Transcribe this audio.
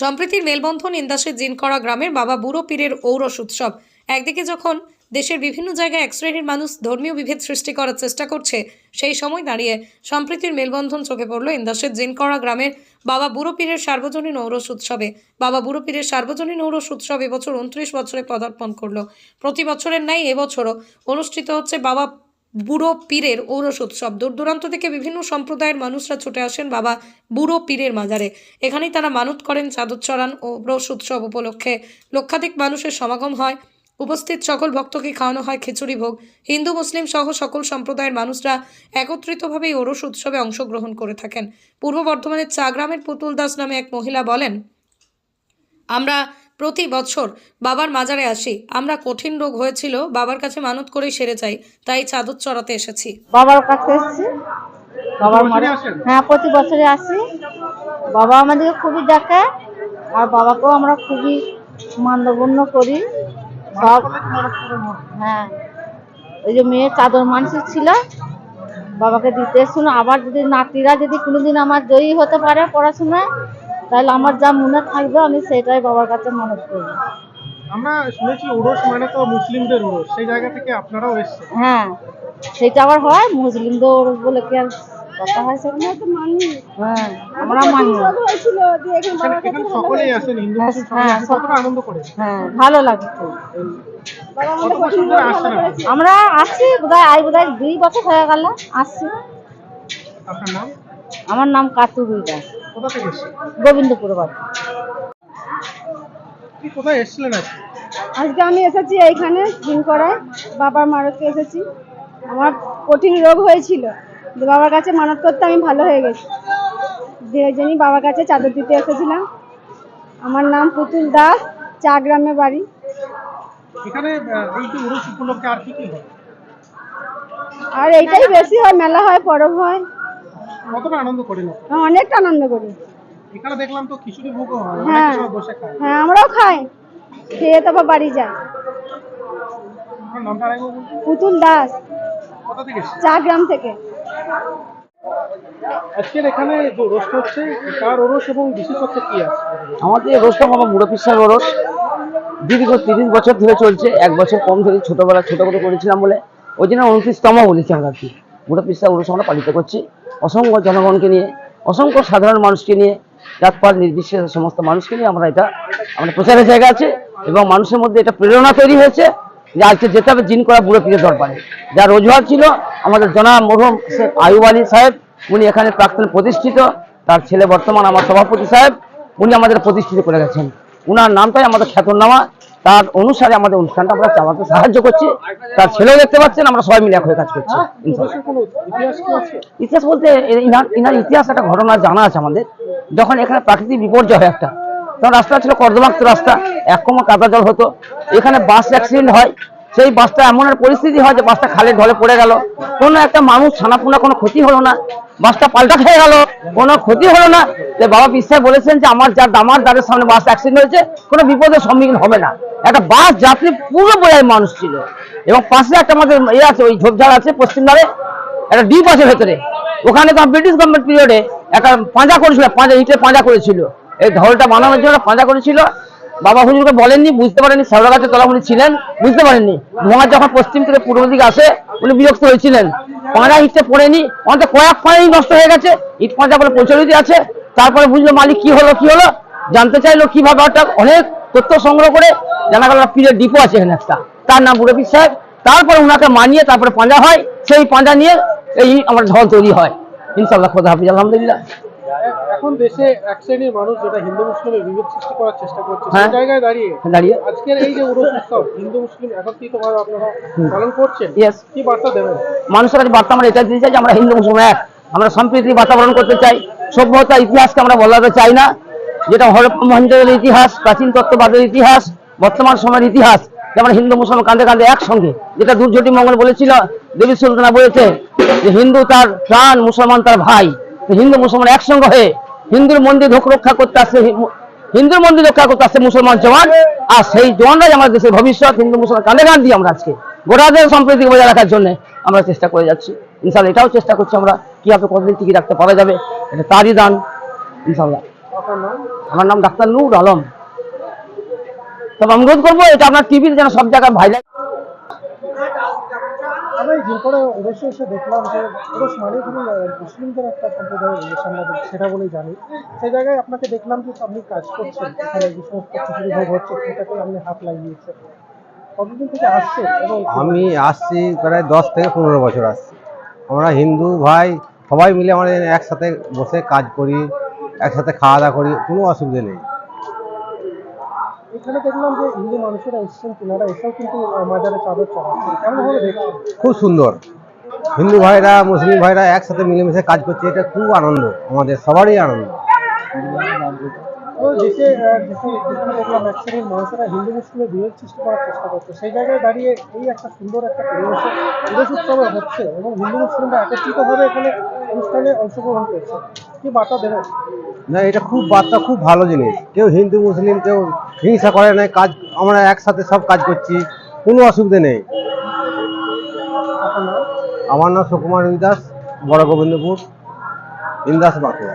সম্প্রীতির মেলবন্ধন ইন্দাসের জিনকরা গ্রামের বাবা বুড়ো পীরের ঔরস উৎসব। একদিকে যখন দেশের বিভিন্ন জায়গায় এক শ্রেণির মানুষ ধর্মীয় বিভেদ সৃষ্টি করার চেষ্টা করছে, সেই সময় দাঁড়িয়ে সম্প্রীতির মেলবন্ধন চোখে পড়ল ইন্দাসের জিনকরা গ্রামের বাবা বুড়ো পীরের সার্বজনীন ঔরস উৎসবে। বাবা বুড়ো পীরের সার্বজনীন ঔরস উৎসব এবছর উনত্রিশ বছরে পদার্পণ করল। প্রতি বছরের ন্যায় এবছরও অনুষ্ঠিত হচ্ছে বাবা বুড়ো পীরের ঔরস উৎসব দূর দূরান্ত থেকে বিভিন্ন সম্প্রদায়ের মানুষরা ছুটে আসেন বাবা বুড়ো পীরের মাজারে। এখানেই তারা মানত করেন চাদর চড়ান ও ঔরস উৎসব উপলক্ষে। লক্ষাধিক মানুষের সমাগম হয়। উপস্থিত সকল ভক্তকে খাওয়ানো হয় খিচুড়ি ভোগ। হিন্দু, মুসলিম সহ সকল সম্প্রদায়ের মানুষরা একত্রিতভাবে এই ওরস উৎসবে অংশগ্রহণ করে থাকেন। পূর্ব বর্ধমানের চাগ্রামের পুতুল দাস নামে এক মহিলা বলেন, আমরা প্রতি বছর বাবার মাজারে আসি। আমরা কঠিন রোগ হয়েছিল বাবার কাছে মানত করেই সেরে যাই তাই চাদর চড়াতে এসেছি। বাবার কাছে এসেছি। বাবার মারে হ্যাঁ প্রতি বছরে আসি। বাবা আমাদেরকে খুবই দেখে আর বাবাকেও আমরা খুবই মান্যগণ্য করি। সব হ্যাঁ ওই যে মেয়ের চাদর মানসিক ছিল বাবাকে দিতে এসেছিল। আবার যদি নাতিরা যদি কোনোদিন আমার জয়ী হতে পারে পড়াশোনায় তাহলে আমার যা মনে থাকবে আমি সেটাই বাবার কাছে মনে করব আমরা শুনেছি উরস মানে তো মুসলিমদের উরস সেই জায়গা থেকে আপনারাও এসেছেন। হ্যাঁ সেটা আবার হয় মুসলিমদের বলে কি আর কথা হয় সেখানে? হ্যাঁ আমরা মানি। এখানে সকলেই আসেন হিন্দু হ্যাঁ, আসেন আনন্দ করে হ্যাঁ ভালো লাগে খুব। কত বছর ধরে আসছেন আপনি? আমরা আসছি বোধহয় আই বোধহয় দুই বছর হয়ে গেল আসছি। আপনার নাম? আমার নাম কাতুরুই দাস কোথা থেকে এসেছেন? গোবিন্দপুর বাড়ি। কি কোথায় এসেছিলেন আজকে? আজকে আমি এসেছি এইখানে করায় বাবার মারতকে এসেছি। আমার কঠিন রোগ হয়েছিল। বাবার কাছে মানত করতে আমি ভালো হয়ে গেছি। জন্যই বাবার কাছে চাদর দিতে এসেছিলাম। আমার নাম পুতুল দাস চা গ্রামে বাড়ি। এখানে এই যে উরস উপলক্ষে আর কি কি হয়? আর এইটাই বেশি হয় মেলা হয় পরব হয়। কতটা আনন্দ করেন অনেকটা আনন্দ করি। এখানে দেখলাম তো খিচুড়ি ভোগও হয় হ্যাঁ। বসে খায়। হ্যাঁ আমরাও খাই। খেয়ে তারপর বাড়ি যাই। আপনার নামটা আরেকবার বলুন। পুতুল দাস। কোথা থেকে এসেছেন? চা গ্রাম থেকে। আজকের এখানে যে উরসটা হচ্ছে তার উরস এবং বিশেষত্ব কি আছে? আমাদের রোজটা বাবা রোজ দীর্ঘ তিরিশ বছর ধরে চলছে। এক বছর কম ধরে ছোটবেলা ছোট করে করেছিলাম বলে। ওই জন্য উনত্রিশতম বলেছি আমরা আর কি। মুড়ো পিসা উরস আমরা পালিত করছি। অসংখ্য জনগণকে নিয়ে, অসংখ্য সাধারণ মানুষকে নিয়ে, জাতপাত নির্বিশেষে সমস্ত মানুষকে নিয়ে আমরা এটা, আমরা প্রচারের জায়গা আছে এবং মানুষের মধ্যে এটা প্রেরণা তৈরি হয়েছে যে আজকে যেতে হবে জিন করা বুড়ো পীরের দরবারে। যা রোজগার ছিল, আমাদের জনা মরহুম শেখ আয়ুব আলী সাহেব, উনি এখানে প্রাক্তন প্রতিষ্ঠিত, তার ছেলে বর্তমান আমার সভাপতি সাহেব, উনি আমাদের প্রতিষ্ঠিত করে গেছেন। উনার নামটাই আমাদের খ্যাতনামা তার অনুসারে আমাদের অনুষ্ঠানটা আমরা চালাতে সাহায্য করছি। তার ছেলেও দেখতে পাচ্ছেন আমরা সবাই মিলে এক হয়ে কাজ করছি। কোনো ইতিহাস বলতে ইনার ইতিহাস একটা ঘটনা জানা আছে আমাদের। যখন এখানে প্রাকৃতিক বিপর্যয় হয় একটা তখন রাস্তা ছিল কর্দমাক্ত রাস্তা এক কমা কাদা জল হতো। এখানে বাস অ্যাক্সিডেন্ট হয় সেই বাসটা এমন একটা পরিস্থিতি হয় যে বাসটা খালে ঢলে পড়ে গেল। কোনো একটা মানুষ ছানাপুনা কোনো ক্ষতি হলো না। বাসটা পাল্টা খেয়ে গেল। কোনো ক্ষতি হলো না। যে বাবা বিশ্বাস বলেছেন যে আমার যার দামার দ্বারের সামনে বাস অ্যাক্সিডেন্ট হয়েছে, কোনো বিপদের সম্মুখীন হবে না। একটা বাস যাত্রী পুরো বোঝায় মানুষ ছিল। এবং পাশে একটা আমাদের ইয়ে আছে, ওই ঝোপঝাড় আছে পশ্চিম ধারে, একটা ডিপ আছে ভেতরে। ওখানে তো ব্রিটিশ গভর্নমেন্ট পিরিয়ডে একটা পাঁজা করেছিল, পাঁজা ইটের পাঁজা করেছিল। এই ঢলটা বানানোর জন্য পাঁজা করেছিল। বাবা হুজুরকে বলেননি, বুঝতে পারেননি শেওড়া গাছের তলা উনি ছিলেন, বুঝতে পারেননি। ধোঁয়া যখন পশ্চিম থেকে পূর্ব দিকে আসে, উনি বিরক্ত হয়েছিলেন। পাঁজা ইটে পড়েনি আমাদের কয়েক পাঁজাই নষ্ট হয়ে গেছে, ইট পাঁজা বলে প্রচলিত আছে, তারপরে বুঝলো মালিক কি হলো কি হলো, জানতে চাইলো কীভাবে ওটা অনেক তথ্য সংগ্রহ করে, জানা গেল পীরের ডিপো আছে এখানে একটা। তার নাম বুড়ো সাহেব। তারপরে ওনাকে মানিয়ে তারপরে পাঁজা হয়, সেই পাঁজা নিয়ে এই আমার ঢল তৈরি হয়। ইনশাল্লাহ খোদা হাফিজ, আলহামদুলিল্লাহ। এখন দেশে এক শ্রেণির মানুষ যেটা হিন্দু মুসলিমের বিভেদ সৃষ্টি করার চেষ্টা করছে হ্যাঁ। সেই জায়গায় দাঁড়িয়ে দাঁড়িয়ে। আজকের এই যে উরস উৎসব হিন্দু মুসলিম আপনারা পালন করছেন কি বার্তা দেবেন? মানুষের কাছে বার্তা আমরা এটা দিতে চাই যে আমরা হিন্দু মুসলমান এক। আমরা সম্প্রীতির বাতাবরণ করতে চাই। সভ্যতা ইতিহাসকে আমরা বদলাতে চাই না। যেটা মহেন্দ্রের ইতিহাস প্রাচীন তত্ত্ববাদের ইতিহাস বর্তমান সময়ের ইতিহাস যে আমরা হিন্দু মুসলমান কাঁধে কাঁধে একসঙ্গে। যেটা দুর্যোটি মঙ্গল বলেছিল দেবী সুলতানা বলেছে যে হিন্দু তার প্রাণ মুসলমান তার ভাই। হিন্দু মুসলমান একসঙ্গে হয়ে হিন্দুর মন্দির রক্ষা করতে আসছে হিন্দুর মন্দির রক্ষা করতে আসছে মুসলমান জওয়ান আর সেই জওয়ানরাই আমাদের দেশের ভবিষ্যৎ হিন্দু মুসলমান কাঁধে কাঁধ দিয়ে আমরা আজকে? গোটাদের সম্প্রীতি বজায় রাখার জন্য আমরা চেষ্টা করে যাচ্ছি। ইনশাল্লাহ এটাও চেষ্টা করছি আমরা কীভাবে কতদিন টিকে রাখতে পারা যাবে এটা তারই দান ইনশাল্লাহ আমার নাম ডাক্তার নূর আলম। তবে অনুরোধ করব এটা আপনার টিভির যেন সব জায়গায় ভাইরাল জিনকরে অবশ্যই এসে দেখলাম যে পুরুষ মানে ধরুন মুসলিমদের একটা সম্প্রদায় আমরা সেটা বলেই জানি। সেই জায়গায় আপনাকে দেখলাম যে আপনি কাজ করছেন, এখানে যে সমস্ত খিচুড়ি ভোগ হচ্ছে, সেটাকে আপনি হাত লাগিয়েছেন। কতদিন থেকে আসছে এবং আমি আসছি প্রায় দশ থেকে পনেরো বছর আসছি। আমরা হিন্দু ভাই সবাই মিলে আমাদের একসাথে বসে কাজ করি, একসাথে খাওয়া দাওয়া করি, কোনো অসুবিধা নেই। এখানে দেখলাম যে হিন্দু মানুষেরা এসছেন তিনারা এসেও কিন্তু মাজারে চাদর চড়াচ্ছেন। কেমন ভাবে দেখছেন খুব সুন্দর। হিন্দু ভাইরা মুসলিম ভাইরা একসাথে মিলেমিশে কাজ করছে এটা খুব আনন্দ। আমাদের সবারই আনন্দ। দেশে দেখলাম এক শ্রেণির মানুষেরা হিন্দু মুসলিমের বিভেদ সৃষ্টি করার চেষ্টা করছে। সেই জায়গায় দাঁড়িয়ে এই একটা সুন্দর একটা পরিবেশে পরিবেশ উৎসবে হচ্ছে এবং হিন্দু মুসলিমরা একত্রিতভাবে এখানে অনুষ্ঠানে অংশগ্রহণ করছে। কি বার্তা দেবেন? না, এটা খুব বার্তা, খুব ভালো জিনিস। কেউ হিন্দু, মুসলিম, কেউ হিংসা করে না, কাজ, আমরা একসাথে সব কাজ করছি, কোনো অসুবিধে নেই। আমার নাম সুকুমার দাস বড় গোবিন্দপুর ইন্দাস বাঁকুড়া।